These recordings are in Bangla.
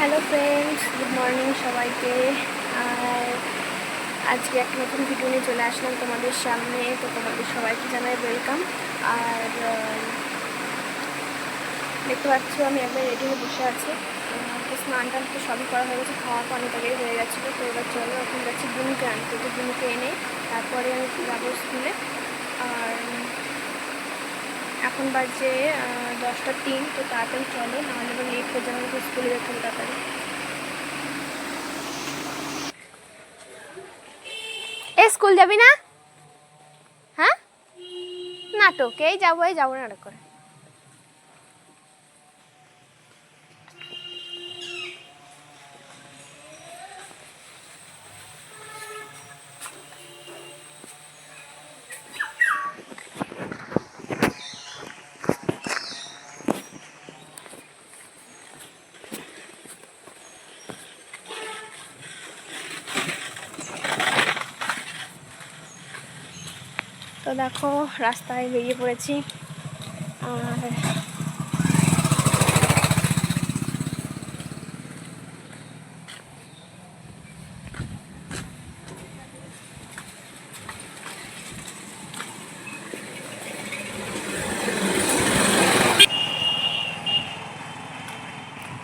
হ্যালো ফ্রেন্ডস গুড মর্নিং সবাইকে। আর আজকে একটা নতুন ভিডিও নিয়ে চলে আসলাম তোমাদের সামনে। তো তোমাদের সবাইকে জানাই ওয়েলকাম আর দেখতে পাচ্ছ আমি একবার রেডি হয়ে বসে আছি। স্নান টান তো সবই করা হয়ে গেছে, খাওয়া তো অনেক আগেই হয়ে গেছিল। তো এবার চলো, এখন যাচ্ছি বুনুকে আনতে তো বুনুকে এনে তারপরে আমি যাব স্কুলে এখন বাজে দশটা তিন, তো তাড়াতাড়ি চলো, নাহলে এবার লেট হয়ে যাবে আমাকে স্কুলে যেতে হবে তাড়াতাড়ি। এ স্কুল যাবি না? হ্যাঁ? নাটক, এই যাব এই যাব, নাটক করে। দেখো রাস্তায় বেরিয়ে পড়েছি। আর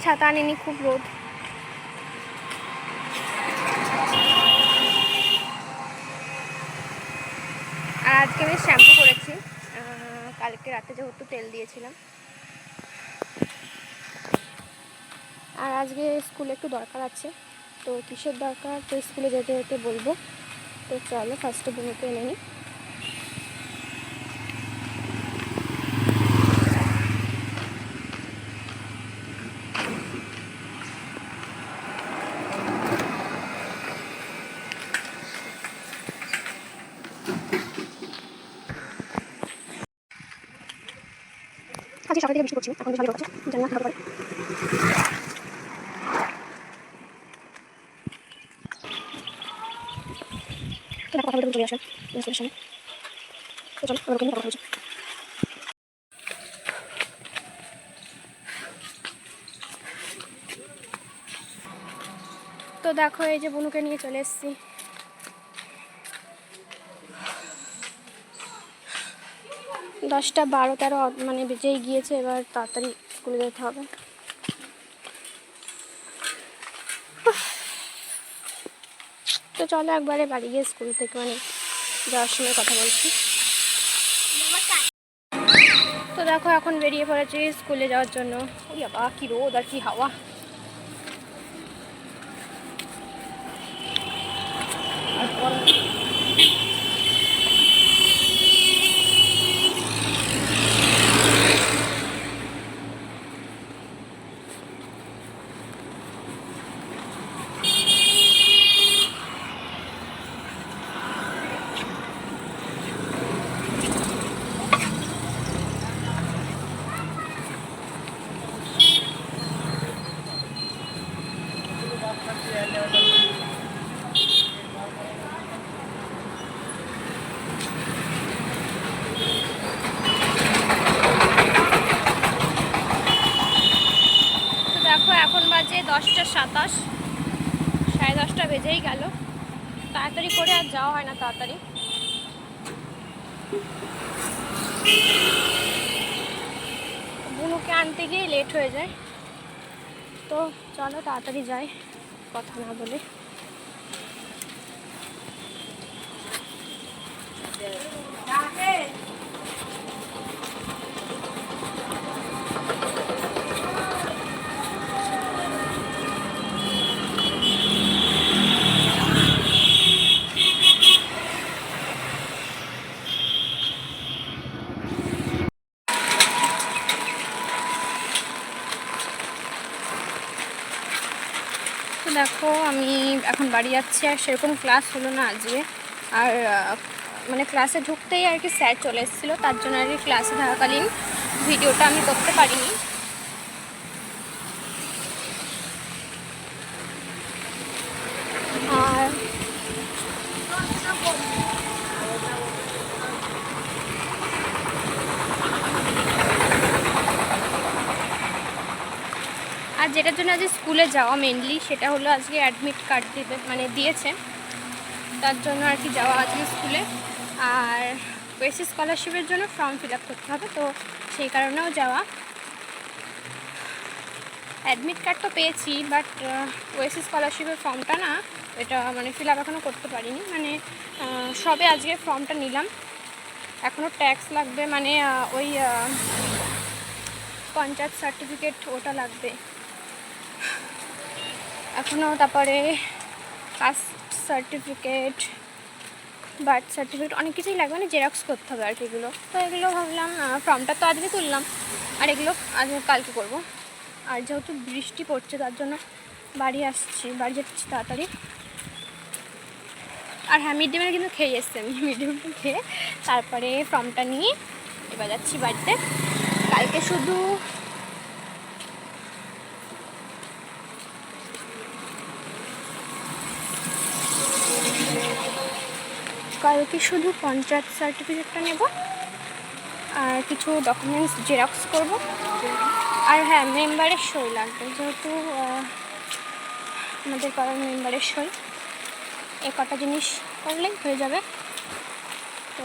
ছাতা আনিনি খুব রোদ। আজকে আমি শ্যাম্পু করেছি। কালকে রাতে যেহেতু তেল দিয়েছিলাম। আর আজকে স্কুলে একটু দরকার আছে, তো কিসের দরকার? তো স্কুলে যেতে যেতে বলব। তো চলো ফার্স্টে বুনুকে এনে নিই। সকাল থেকে বৃষ্টি এখন বেশ ভালো জানি না তো তো দেখো, এই যে বনুকে নিয়ে চলে এসেছি। দশটা বারো তেরো মানে বেজেই গিয়েছে, এবার তাড়াতাড়ি স্কুলে যেতে হবে। তো চলো একবারে বাড়ি গিয়ে স্কুল থেকে মানে যাওয়ার সময় কথা বলছি। তো দেখো, এখন বেরিয়ে পড়েছি স্কুলে যাওয়ার জন্য। বাবা, কি রোদ আর কি হাওয়া তো দেখো এখন বাজে সাতাশ সাড়ে দশটা বেজেই গেল। তাড়াতাড়ি করে আর যাওয়া হয় না তাড়াতাড়ি। বুনুকে আনতে গিয়ে লেট হয়ে যায়। তো চলো তাড়াতাড়ি যাই, কথা না বলে। দেখো, আমি এখন বাড়ি যাচ্ছি আর সেরকম ক্লাস হলো না আজকে। আর মানে ক্লাসে ঢুকতেই আর কি স্যার চলে এসেছিল, তার জন্য আর কি ক্লাসে থাকাকালীন ভিডিওটা আমি করতে পারিনি। আর আর যেটার জন্য আজকে স্কুলে যাওয়া মেনলি সেটা হলো আজকে অ্যাডমিট কার্ড দিতে মানে দিয়েছে। তার জন্য আর কি যাওয়া আজকে স্কুলে। আর ওয়েসি স্কলারশিপের জন্য ফর্ম ফিল করতে হবে, তো সেই কারণেও যাওয়া। অ্যাডমিট কার্ড তো পেয়েছি বাট ওয়েসি স্কলারশিপের ফর্মটা না, এটা মানে ফিল আপ এখনও করতে পারিনি। মানে সবে আজকে ফর্মটা নিলাম। এখনও ট্যাক্স লাগবে মানে ওই পঞ্চায়েত সার্টিফিকেট ওটা লাগবে। এখনও তারপরে কাস্ট সার্টিফিকেট, বার্থ সার্টিফিকেট, অনেক কিছুই লাগবে মানে জেরক্স করতে হবে আর কি এগুলো। তো এগুলো ভাবলাম ফর্মটা তো আজকে তুললাম, আর এগুলো আজ কালকে করব। আর যেহেতু বৃষ্টি পড়ছে, তার জন্য বাড়ি আসছি, বাড়ি যাচ্ছি তাড়াতাড়ি। আর হ্যাঁ মিড ডে মিল কিন্তু খেয়ে এসছি আমি মিড ডে মিল খেয়ে তারপরে ফর্মটা নিয়ে এবার যাচ্ছি বাড়িতে। কালকে শুধু কালকে শুধু পঞ্চায়েত সার্টিফিকেটটা নেব আর কিছু ডকুমেন্টস জেরক্স করব। আর হ্যাঁ মেম্বারের সই লাগবে। যেহেতু আমাদের পাড়ার মেম্বারের সই। এ কটা জিনিস করলেই হয়ে যাবে। তো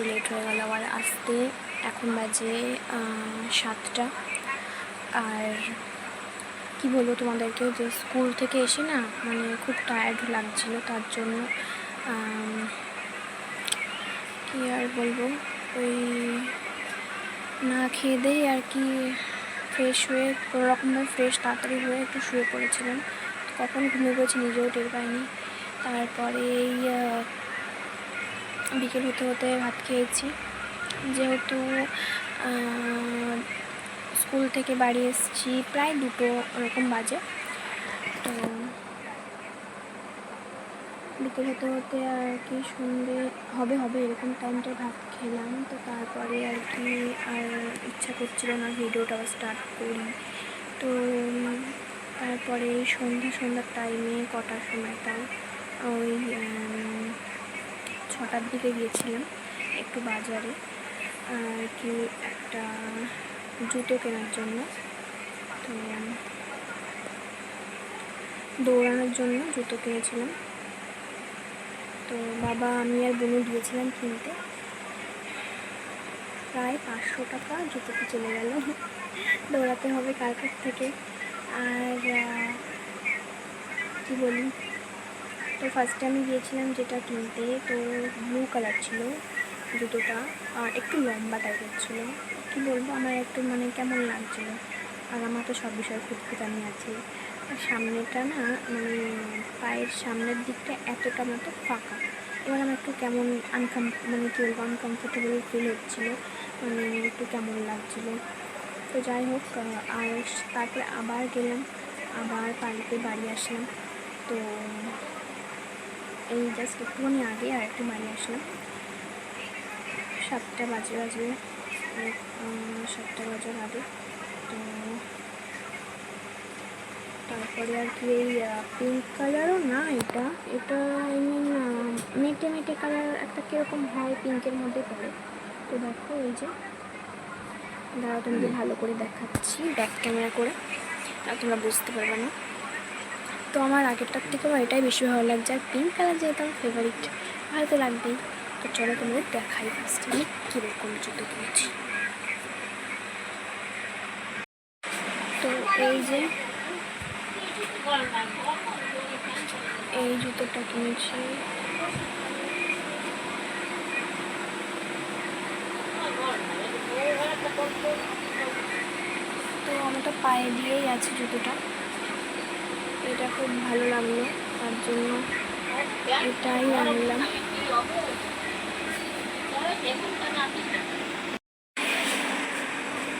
একটু লেট হয়ে গেল আমার আসতে এখন বাজে সাতটা। আর কি বলব তোমাদেরকে, যে স্কুল থেকে এসে না মানে খুব টায়ার্ড লাগছিল, তার জন্য কি আর বলব, ওই না খেয়ে দেই আর কি ফ্রেশ হয়ে রকমভাবে ফ্রেশ তাড়াতাড়ি হয়ে একটু শুয়ে পড়েছিলাম। কখন ঘুমিয়ে পড়েছি নিজেও টের পাইনি। তারপরে এই বিকেল হতে হতে ভাত খেয়েছি। যেহেতু স্কুল থেকে বাড়ি এসেছি প্রায় দুটো ওরকম বাজে। তো বিকেল হতে হতে আর কি সন্ধে হবে হবে এরকম টাইমটায় ভাত খেলাম। তো তারপরে আর কি আর ইচ্ছা করছিল না ভিডিওটা স্টার্ট করি। তো তারপরে সন্ধ্যা সন্ধ্যার টাইমে কটার সময় তাও ওই ছটার দিকে গিয়েছিলাম একটু বাজারে, আর কি একটা জুতো কেনার জন্য। তো, দৌড়ানোর জন্য জুতো কিনেছিলাম। তো বাবা, আমি আর বোনু গিয়েছিলাম কিনতে। প্রায় পাঁচশো টাকা জুতোতে চলে গেল। দৌড়াতে হবে কার কাছ থেকে। আর কি বলি? তো ফার্স্টে আমি গিয়েছিলাম যেটা কিনতে, তো ব্লু কালার ছিল জুতোটা, আর একটু লম্বা টাইপের ছিল। কি বলব, আমার একটু মানে কেমন লাগছিল। আর আমার তো সব বিষয়ে খুঁতখুতানি আছে। আর সামনেটা না মানে পায়ের সামনের দিকটা এতটা মতো ফাঁকা। এবার আমার একটু কেমন আনকম মানে কী বলব আনকমফোর্টেবল ফিল হচ্ছিল। মানে একটু কেমন লাগছিল। তো যাই হোক আর তারপরে আবার গেলাম, আবার বাড়িতে বাড়ি আসলাম। তো এই জাস্ট একটুখানি আগে আর একটু বাড়ি আসলাম। সাতটা বাজে বাজে সাতটা বাজার আগে তো তারপরে আর কি এই পিঙ্ক কালারও না এটা? এটা এমনি না মেটে মেটে কালার একটা কীরকম হয় পিঙ্কের মধ্যে পড়ে। তো দেখো এই যে। দাঁড়াও তোমাকে ভালো করে দেখাচ্ছি ব্যাক ক্যামেরা করে। আর তোমরা বুঝতে পারবে না। তো আমার আগেরটার থেকেও এটাই বেশি ভালো লাগছে। আর পিঙ্ক কালার যেহেতু আমার ফেভারিট ভালো তো লাগবেই। তো চলো তোমাদের দেখাই ফার্স্ট আমি কীরকম জুতো কিনেছি। তো এই যে, এই জুতোটা কিনেছি। তো আমার তো পায়ে দিয়েই আছে জুতোটা। এটা খুব ভালো লাগল, তার জন্য এটাই আনলাম।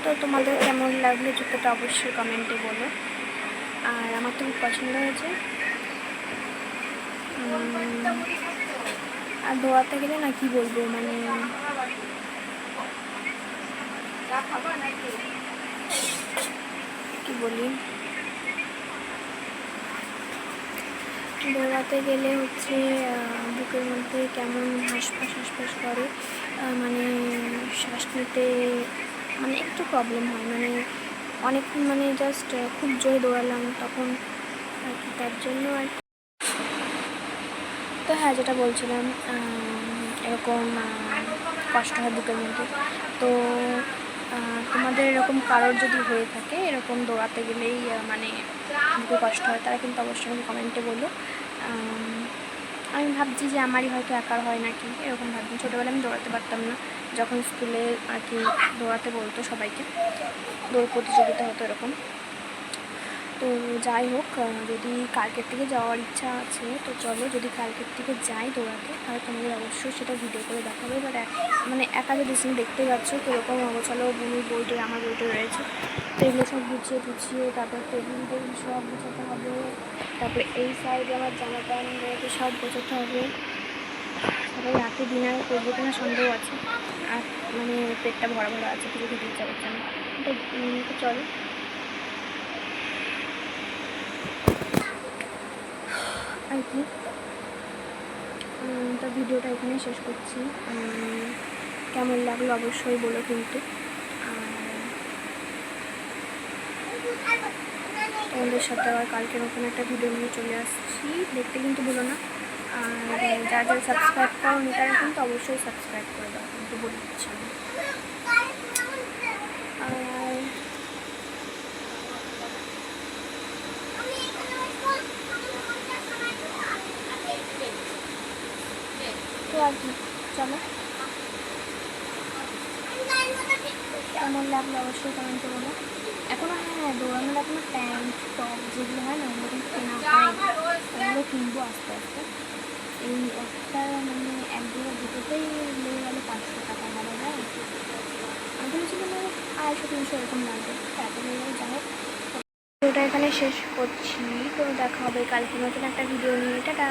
তো তোমাদের কেমন লাগল জুতোটা অবশ্যই কমেন্টে বলো। আর আমার তো খুব পছন্দ হয়েছে। আর দোয়াতে গেলে না কি বলব মানে কি বলি? দৌড়াতে গেলে হচ্ছে বুকের মধ্যে কেমন হাঁসফাঁস হাঁসফাঁস করে মানে শ্বাস নিতে মানে একটু প্রবলেম হয়। মানে অনেকক্ষণ মানে জাস্ট খুব জোরে দৌড়ালাম তখন আর কি, তার জন্য আর তো হ্যাঁ যেটা বলছিলাম এরকম কষ্ট হয় বুকের মধ্যে। তো তোমাদের এরকম কারোর যদি হয়ে থাকে, এরকম দৌড়াতে গেলেই মানে বুকে কষ্ট হয়, তারা কিন্তু অবশ্যই আমি কমেন্টে বলো। আমি ভাবছি যে আমারই হয়তো একার হয় নাকি, এরকম ভাবছি। ছোটোবেলায় আমি দৌড়াতে পারতাম না। যখন স্কুলে আর কি দৌড়াতে বলতো সবাইকে, দৌড় প্রতিযোগিতা হতো এরকম। তো যাই হোক যদি কালকের থেকে যাওয়ার ইচ্ছা আছে, তো চলো যদি কালকের থেকে যাই দৌড়াতে, তাহলে তোমাদের অবশ্যই সেটা ভিডিও করে দেখাবে। এক মানে একা যদি তুমি দেখতে পাচ্ছ কীরকম অবচলো বুনির বইটা, আমার বইটা রয়েছে। তো এগুলো সব গুছিয়ে গুছিয়ে তারপর টেবিল টেবিল সব গোছাতে হবে। তারপরে এই সাইডে আমার জামা প্যান্ট রয়েছে, সব গোছাতে হবে। সবাই রাতে ডিনার করব কিনা সন্দেহ আছে। আর মানে পেটটা ভরা ভরা আছে, কিছু খেতে ইচ্ছা করছে না তো চলো। আর কি? তো ভিডিওটা এখানে শেষ করছি। কেমন লাগল অবশ্যই বলো কিন্তু। তোমাদের সাথে আবার কালকে নতুন একটা ভিডিও নিয়ে চলে আসছি। দেখতে কিন্তু ভুলো না। আর যারা যারা সাবস্ক্রাইব করো তারা কিন্তু অবশ্যই সাবস্ক্রাইব করে দাও, কিন্তু বলে দিচ্ছি আমি। আর কি চলো। কেমন লাগল অবশ্যই কমেন্টে বলো। এখনও হ্যাঁ দৌড়ানোর এখনও প্যান্ট টপ যেগুলো হয় না, ওগুলো কেনা হয়। ওগুলো কিনবো আস্তে আস্তে। এই একটা মানে এক জোড়া দুটোতেই লেগে গেলে পাঁচশো টাকা ভালো হয়। আমি ভেবেছিলাম মানে আড়াইশো, তিনশো এরকম লাগবে। তো এত যাই হোক। ভিডিওটা এখানে শেষ করছি। তো দেখা হবে কালকে নতুন একটা ভিডিও নিয়ে। টাটা।